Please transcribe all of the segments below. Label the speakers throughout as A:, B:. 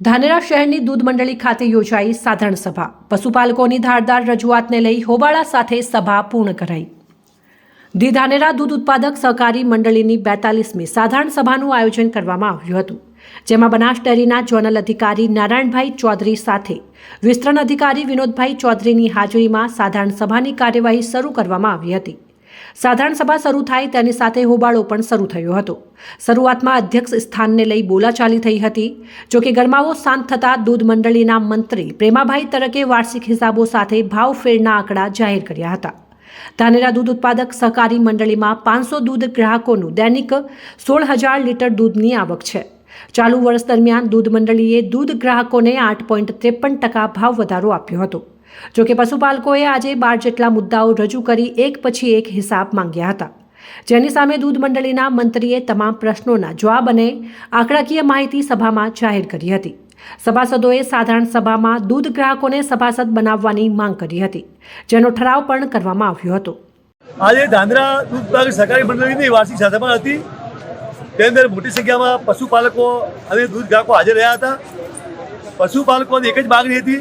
A: ધાનેરા શહેરની દૂધ મંડળી ખાતે યોજાઈ સાધારણ સભા. પશુપાલકોની ધારદાર રજૂઆતને લઈ હોબાળા સાથે સભા પૂર્ણ કરાઈ. ધી ધાનેરા દૂધ ઉત્પાદક સહકારી મંડળીની બેતાલીસમી સાધારણ સભાનું આયોજન કરવામાં આવ્યું હતું, જેમાં બનાસ ડેરીના જોનલ અધિકારી નારાયણભાઈ ચૌધરી સાથે વિસ્તરણ અધિકારી વિનોદભાઈ ચૌધરીની હાજરીમાં સાધારણ સભાની કાર્યવાહી શરૂ કરવામાં આવી હતી. સાધારણ સભા શરૂ થાય તેની સાથે હોબાળો પણ શરૂ થયો હતો. શરૂઆતમાં અધ્યક્ષ સ્થાનને લઈ બોલાચાલી થઈ હતી. જોકે ગરમાવો શાંત થતાં દૂધ મંડળીના મંત્રી પ્રેમાભાઈ તરકે વાર્ષિક હિસાબો સાથે ભાવફેરના આંકડા જાહેર કર્યા હતા. ધાનેરા દૂધ ઉત્પાદક સહકારી મંડળીમાં પાંચસો દૂધ ગ્રાહકોનું દૈનિક સોળ હજાર લીટર દૂધની આવક છે. ચાલુ વર્ષ દરમિયાન દૂધ મંડળીએ દૂધ ગ્રાહકોને આઠ પોઈન્ટ ત્રેપન ટકા ભાવ વધારો આપ્યો હતો. જોકે પશુપાલકોએ આજે બાર જેટલા મુદ્દાઓ રજૂ કરી, એક પછી એક હિસાબ માંગ્યા હતા. જેની સામે દૂધ મંડળીના મંત્રીએ તમામ પ્રશ્નોના જવાબ અને આંકડાકીય માહિતી સભામાં જાહેર કરી હતી. સભાસદોએ સાધારણ સભામાં દૂધ ગ્રાહકોને સભાસદ બનાવવાની માંગ કરી હતી, જેનો ઠરાવ પણ કરવામાં આવ્યો હતો.
B: આજે ધાંધ્રા દૂધ ઉત્પાદક સહકારી મંડળીની વાર્ષિક સભામાં હતી. તે અંદર મોટી સંખ્યામાં પશુપાલકો અને દૂધ ગ્રાહકો હાજર રહ્યા હતા. પશુપાલકોની એક જ માગણી હતી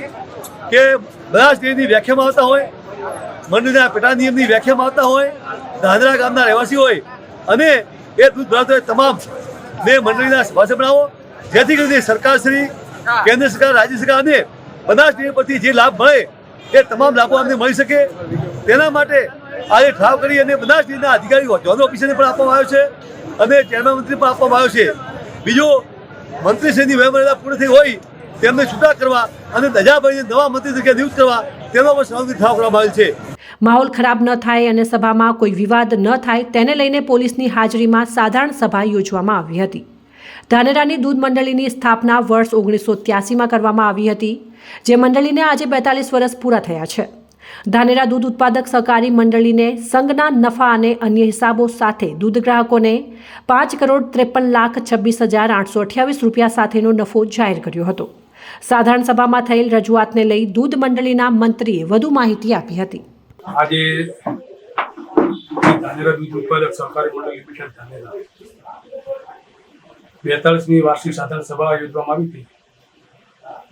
B: કે બધા સ્ટેટની વ્યાખ્યામાં આવતા હોય મંડળીના પેટા નિયમની વ્યાખ્યામાં આવતા હોય ધાંધરા ગામના રહેવાસી હોય અને એ દૂધ ભરાતો હોય તમામ ને મંડળીના સભાસદ બનાવો. જેથી કરીને સરકારશ્રી કેન્દ્ર સરકાર રાજ્ય સરકાર અને બધા સ્ટેટ પરથી જે લાભ મળે એ તમામ લાભો અમને મળી શકે. તેના માટે આજે ઠરાવ કરી અને બધા સ્ટેટના અધિકારીઓ જોન ઓફિસરને પણ આપવામાં આવ્યો છે અને ચેરમેન મંત્રી પણ આપવામાં આવ્યો છે. બીજો મંત્રીશ્રીની વયમર્યાદા પૂર્ણ થઈ હોય તેમને છૂટા કરવા અને દજાભાઈને મંત્રી તરીકે નિયુક્ત કરવા તેનો પણ સમિતિ ઠાવ કરવામાં છે.
A: માહોલ ખરાબ ન થાય અને સભામાં કોઈ વિવાદ ન થાય તેને લઈને પોલીસની હાજરીમાં સાધારણ સભા યોજવામાં આવી હતી. ધાનેરાની દૂધ મંડળીની સ્થાપના વર્ષ ઓગણીસો ત્યાસીમાં કરવામાં આવી હતી, જે મંડળીને આજે બેતાલીસ વર્ષ પૂરા થયા છે. ધાનેરા દૂધ ઉત્પાદક સહકારી મંડળીને સંઘના નફા અને અન્ય હિસાબો સાથે દૂધ ગ્રાહકોને પાંચ કરોડ ત્રેપન લાખ છવ્વીસ હજાર આઠસો અઠ્યાવીસ રૂપિયા સાથેનો નફો જાહેર કર્યો હતો. સાધારણ સભામાં થયેલ રજૂઆતને લઈ દૂધ મંડળીના મંત્રીએ વધુ માહિતી આપી હતી.
C: આજે ધાનેરા દૂધ ઉત્પાદક સહકારી મંડળ લિમિટેડ ધાનેરા બેતાળીસમી વાર્ષિક સાધારણ સભા યોજવામાં આવી હતી.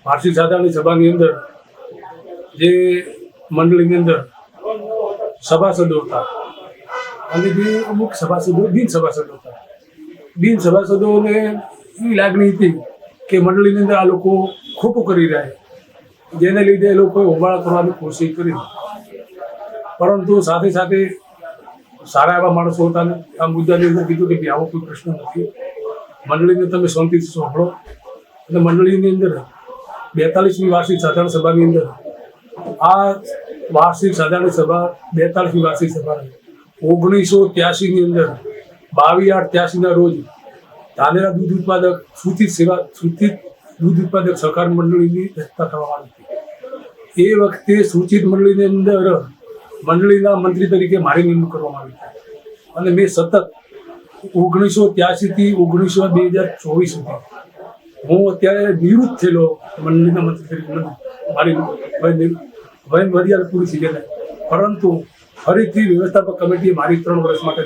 C: વાર્ષિક સાધારણ સભાની અંદર જે મંડળીની અંદર સભાસદો હતા અને જે અમુક સભાસદો બિન સભાસદો હતા બિન સભાસદોને એવી લાગણી હતી કે મંડળીની અંદર આ લોકો ખોટું કરી રહ્યા જેને લીધે એ લોકોએ હોબાળા કરવાની કોશિશ કરી પરંતુ સાથે સાથે સારા એવા માણસો હતા આ મુદ્દાની અંદર કીધું કે આવો કોઈ પ્રશ્ન નથી. મંડળીને તમે શાંતિથી સાંભળો. અને મંડળીની અંદર બેતાલીસમી વાર્ષિક સાધારણ સભાની અંદર આ વાર્ષિક સાધારણ સભા બેતાલીસમી વાર્ષિક સભા ઓગણીસો ત્યાસીની અંદર બાવીસ આઠ ત્યાસીના રોજ ધાનેરા દૂધ ઉત્પાદક સૂચિત સેવા સૂચિત દૂધ ઉત્પાદક સહકાર મંડળીની રચના કરવામાં આવી હતી. એ વખતે સૂચિત મંડળીની અંદર મંડળીના મંત્રી તરીકે મારી નિમણૂક કરવામાં આવી હતી. અને મેં સતત ઓગણીસો ત્યાસીથી ઓગણીસો બે હજાર ચોવીસ સુધી હું અત્યારે નિવૃત્ત થયેલો મંડળીના મંત્રી તરીકે. મારી વય મર્યાદા પૂરી થઈ ગયેલા પરંતુ ફરીથી વ્યવસ્થાપક કમિટીએ મારી ત્રણ વર્ષ માટે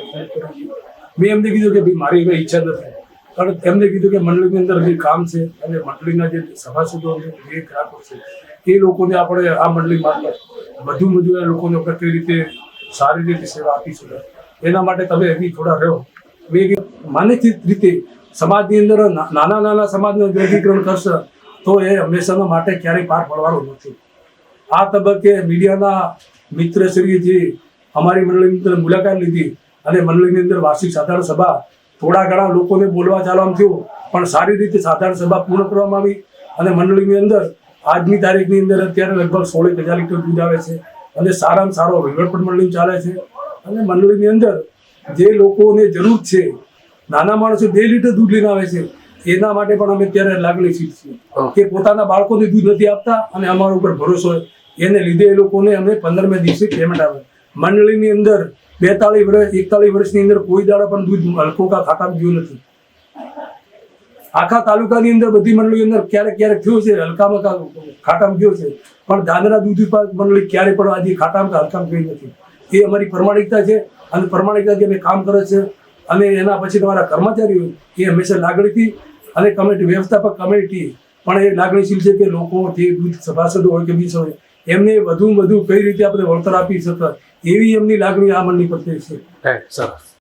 C: મેં એમને કીધું કે ભાઈ, મારી એવી ઈચ્છા નથી. કારણ તેમને કીધું કે મંડળીની અંદર જે કામ છે અને મંડળીના જે સભાસદો છે જે ગ્રાહકો છે એ લોકોને આપણે આ મંડળી મારફત વધુ વધુ એ લોકોને આપણે કઈ રીતે સારી રીતે સેવા આપી શકાય એના માટે તમે એવી થોડા રહો. કીધું, માનસિક રીતે સમાજની અંદર નાના નાના સમાજનું વર્ગીકરણ કરશે તો એ હંમેશાના માટે ક્યારેય પાર પડવાનું નથી. આ તબક્કે મીડિયાના મિત્રશ્રીએ જે અમારી મંડળીની અંદર મુલાકાત લીધી અને મંડળીની અંદર વાર્ષિક સાધારણ સભા થોડા ઘણા લોકોને બોલવા ચાલવામાં થયું પણ સારી રીતે સાધારણ સભા પૂર્ણ કરવામાં આવી અને મંડળીની અંદર આજની તારીખની અંદર અત્યારે લગભગ સોળેક હજાર લીટર દૂધ આવે છે અને સારામાં સારો વહીવટ પણ મંડળી ચાલે છે. અને મંડળીની અંદર જે લોકોને જરૂર છે નાના માણસો બે લીટર દૂધ લઈને આવે છે એના માટે પણ અમે અત્યારે લાગણીશીલ છીએ. કે પોતાના બાળકોને દૂધ નથી આપતા અને અમારા ઉપર ભરોસો હોય એને લીધે એ લોકોને અમે પંદરમે દિવસે પેમેન્ટ આવે મંડળીની અંદર બેતાળીસ વર્ષ, એકતાળીસ વર્ષની અંદર કોઈ દાડા પણ દૂધ હલકો કા ખાતામાં ગયું નથી. આખા તાલુકાની અંદર બધી મંડળી અંદર ક્યારેક ક્યારેક થયું છે હલકામાં ખાટામ ગયો છે પણ દાદરા દૂધ ઉત્પાદક મંડળી ક્યારે પણ આજે ખાટામ કે હલકામ ગઈ નથી. એ અમારી પ્રમાણિકતા છે અને પ્રમાણિકતાથી અમે કામ કરે છે અને એના પછી તમારા કર્મચારીઓ એ હંમેશા લાગણીથી અને કમિટી, વ્યવસ્થાપક કમિટી પણ એ લાગણીશીલ છે કે લોકો જે સભાસદો હોય કે બીજ હોય, એમને વધુ વધુ કઈ રીતે આપણે વળતર આપી શકાય એવી એમની લાગણી આ મંડળી પ્રત્યે છે.
D: સરસ